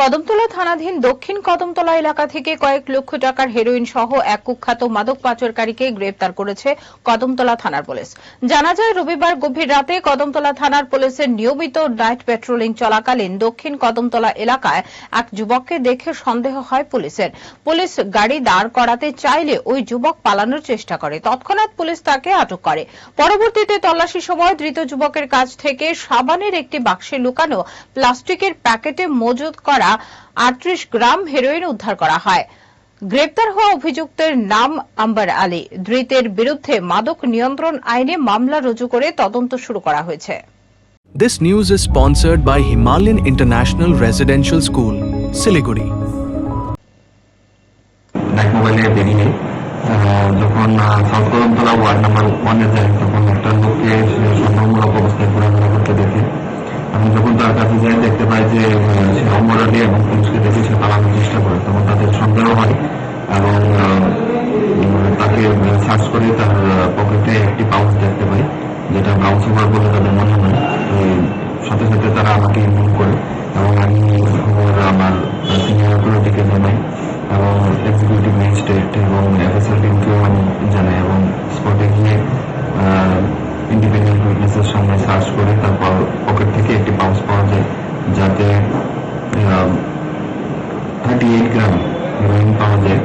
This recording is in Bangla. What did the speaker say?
কদমতলা থানাধীন দক্ষিণ কদমতলা এলাকা থেকে কয়েক লক্ষ টাকার হেরোইন সহ এক কুখ্যাত মাদক পাচারকারীকে গ্রেপ্তার করেছে কদমতলা থানার পুলিশ। জানা যায়, রবিবার গভীর রাতে কদমতলা থানার পুলিশের নিয়মিত নাইট পেট্রোলিং চলাকালীন দক্ষিণ কদমতলা এলাকায় এক যুবককে দেখে সন্দেহ হয় পুলিশের। পুলিশ গাড়ি দাঁড় করাতে চাইলে ওই যুবক পালানোর চেষ্টা করে। তৎক্ষণাৎ পুলিশ তাকে আটক করে। পরবর্তীতে তল্লাশির সময় ধৃত যুবকের কাছ থেকে সাবানের একটি বাক্সে লুকানো প্লাস্টিকের প্যাকেটে মজুত করা আটত্রিশ গ্রাম হেরোইন উদ্ধার করা হয়। গ্রেপ্তার হওয়া অভিযুক্তের নাম আম্বার আলী। ধৃতের বিরুদ্ধে মাদক নিয়ন্ত্রণ আইনে মামলা রুজু করে তদন্ত শুরু করা হয়েছে। This news is sponsored by Himalayan International Residential School, Siliguri. মোবাইলে বেরিয়ে যখন সাউথ কদমতলা ওয়ার্ড নাম্বার ওয়ানে যায় তখন একটা লোককে সার্চ করে, তার পকেটে একটি পাউচ দেখতে পাই, যেটা ব্রাউন সুগার বলে তাদের মনে হয়। সাথে সাথে তারা আমাকে ইনভলভ করে। এবং আমি আমার সিনিয়র অথরিটিকে জানাই, এবং এক্সিকিউটিভ ম্যাজিস্ট্রেট এবং এফএসএল টিমকেও আমি জানাই, এবং স্পটে গিয়ে ইন্ডিপেন্ডেন্ট উইটনেসের সামনে সার্চ করে, তারপর পকেট থেকে একটি পাউচ পাওয়া যায়, যাতে থার্টি এইট গ্রাম হিরোইন পাওয়া যায়।